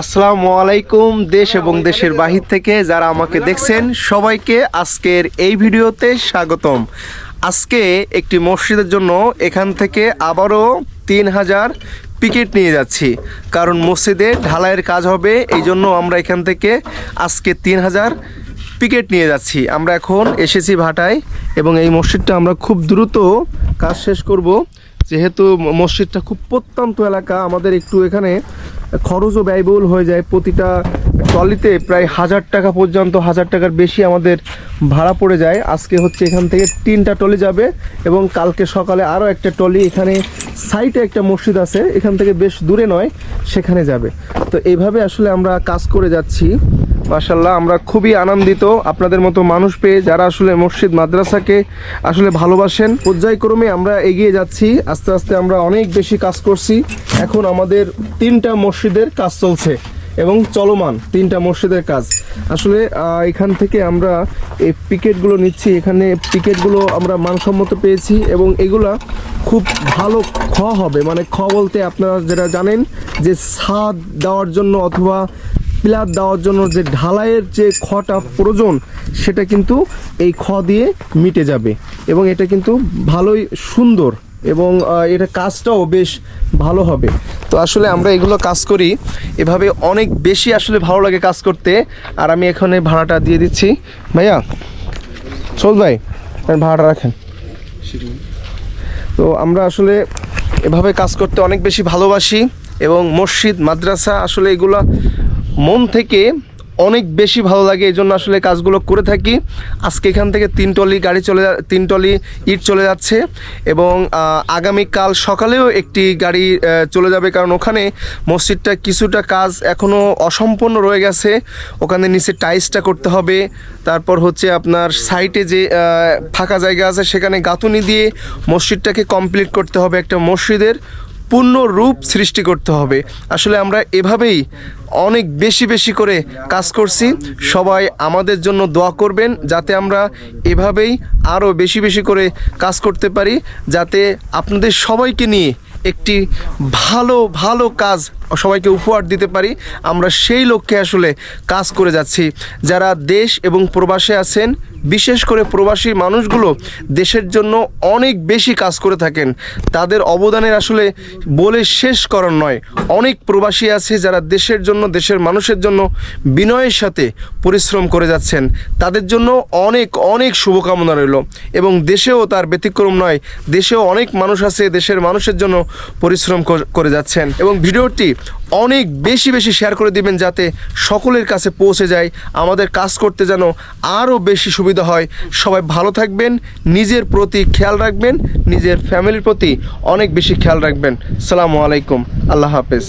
আসসালামু আলাইকুম, দেশ এবং দেশের বাহির থেকে যারা আমাকে দেখছেন, সবাইকে আজকের এই ভিডিওতে স্বাগতম। আজকে একটি মসজিদের জন্য এখান থেকে আবারও তিন হাজার পিকেট নিয়ে যাচ্ছি। কারণ মসজিদে ঢালাইয়ের কাজ হবে, এই জন্য আমরা এখান থেকে আজকে তিন হাজার পিকেট নিয়ে যাচ্ছি। আমরা এখন এসেছি ভাটায় এবং এই মসজিদটা আমরা খুব দ্রুত কাজ শেষ করব। যেহেতু মসজিদটা খুব প্রত্যন্ত এলাকা, আমাদের একটু এখানে খরচও ব্যয়বহুল হয়ে যায়। প্রতিটা ট্রলিতে প্রায় হাজার টাকা পর্যন্ত, হাজার টাকার বেশি আমাদের ভাড়া পড়ে যায়। আজকে হচ্ছে এখান থেকে তিনটা টলি যাবে এবং কালকে সকালে আরও একটা টলি এখানে সাইটে একটা মসজিদ আছে। এখান থেকে বেশ দূরে নয়, সেখানে যাবে। তো এইভাবে আসলে আমরা কাজ করে যাচ্ছি। মাশাল্লাহ আমরা খুবই আনন্দিত। আপনাদের মতো মানুষ পেয়ে যারা আসলে মসজিদ মাদ্রাসাকে আসলে ভালোবাসেন, পর্যায়ক্রমে আমরা এগিয়ে যাচ্ছি। আস্তে আস্তে আমরা অনেক বেশি কাজ করছি। এখন আমাদের তিনটা মসজিদের কাজ চলছে এবং চলমান তিনটা মসজিদের কাজ। আসলে এখান থেকে আমরা এই পিকেটগুলো নিচ্ছি। এখানে পিকেটগুলো আমরা মানসম্মত পেয়েছি এবং এগুলা খুব ভালো খ হবে। মানে খ বলতে আপনারা যেটা জানেন যে ছাদ দেওয়ার জন্য অথবা পিলার দেওয়ার জন্য যে ঢালাইয়ের যে খটা প্রয়োজন, সেটা কিন্তু এই খ দিয়ে মিটে যাবে। এবং এটা কিন্তু ভালোই সুন্দর এবং এটা কাজটাও বেশ ভালো হবে। তো আসলে আমরা এগুলো কাজ করি। এভাবে অনেক বেশি আসলে ভালো লাগে কাজ করতে। আর আমি এখানে ভাড়াটা দিয়ে দিচ্ছি। ভাইয়া, চল ভাই ভাড়াটা রাখেন। তো আমরা আসলে এভাবে কাজ করতে অনেক বেশি ভালোবাসি এবং মসজিদ, মাদ্রাসা, আসলে এগুলা মন থেকে অনেক বেশি ভালো লাগে, এই জন্য আসলে কাজগুলো করে থাকি। আজকে এখান থেকে তিন টলি গাড়ি চলে তিন টলি ইট চলে যাচ্ছে এবং আগামীকাল সকালেও একটি গাড়ি চলে যাবে। কারণ ওখানে মসজিদটা কিছুটা কাজ এখনও অসম্পূর্ণ রয়ে গেছে। ওখানে নিচে টাইলসটা করতে হবে। তারপর হচ্ছে আপনার সাইটে যে ফাঁকা জায়গা আছে, সেখানে গাঁথুনি দিয়ে মসজিদটাকে কমপ্লিট করতে হবে একটা মসজিদের। পূর্ণ রূপ সৃষ্টি করতে হবে। আসলে আমরা এভাবেই অনেক বেশি বেশি করে কাজ করছি। সবাই আমাদের জন্য দোয়া করবেন যাতে আমরা এভাবেই আরও বেশি বেশি করে কাজ করতে পারি, যাতে আপনাদের সবাইকে নিয়ে একটি ভালো ভালো কাজ সবাইকে উপহার দিতে পারি। আমরা সেই লক্ষ্যে আসলে কাজ করে যাচ্ছি। যারা দেশ এবং প্রবাসে আছেন, বিশেষ করে প্রবাসী মানুষগুলো দেশের জন্য অনেক বেশি কাজ করে থাকেন। তাদের অবদানের আসলে বলে শেষ করার নয়। অনেক প্রবাসী আছে যারা দেশের জন্য, দেশের মানুষের জন্য বিনয়ের সাথে পরিশ্রম করে যাচ্ছেন। তাদের জন্য অনেক অনেক শুভকামনা রইল। এবং দেশেও তার ব্যতিক্রম নয়। দেশেও অনেক মানুষ আছে দেশের মানুষের জন্য পরিশ্রম করে যাচ্ছেন। এবং ভিডিওটি অনেক বেশি বেশি শেয়ার করে দিবেন যাতে সকলের কাছে পৌঁছে যায়। আমাদের কাজ করতে যেন আরও বেশি সুবিধা হয়। সবাই ভালো থাকবেন, নিজের প্রতি খেয়াল রাখবেন, নিজের ফ্যামিলির প্রতি অনেক বেশি খেয়াল রাখবেন। সালামু আলাইকুম। আল্লাহ হাফেজ।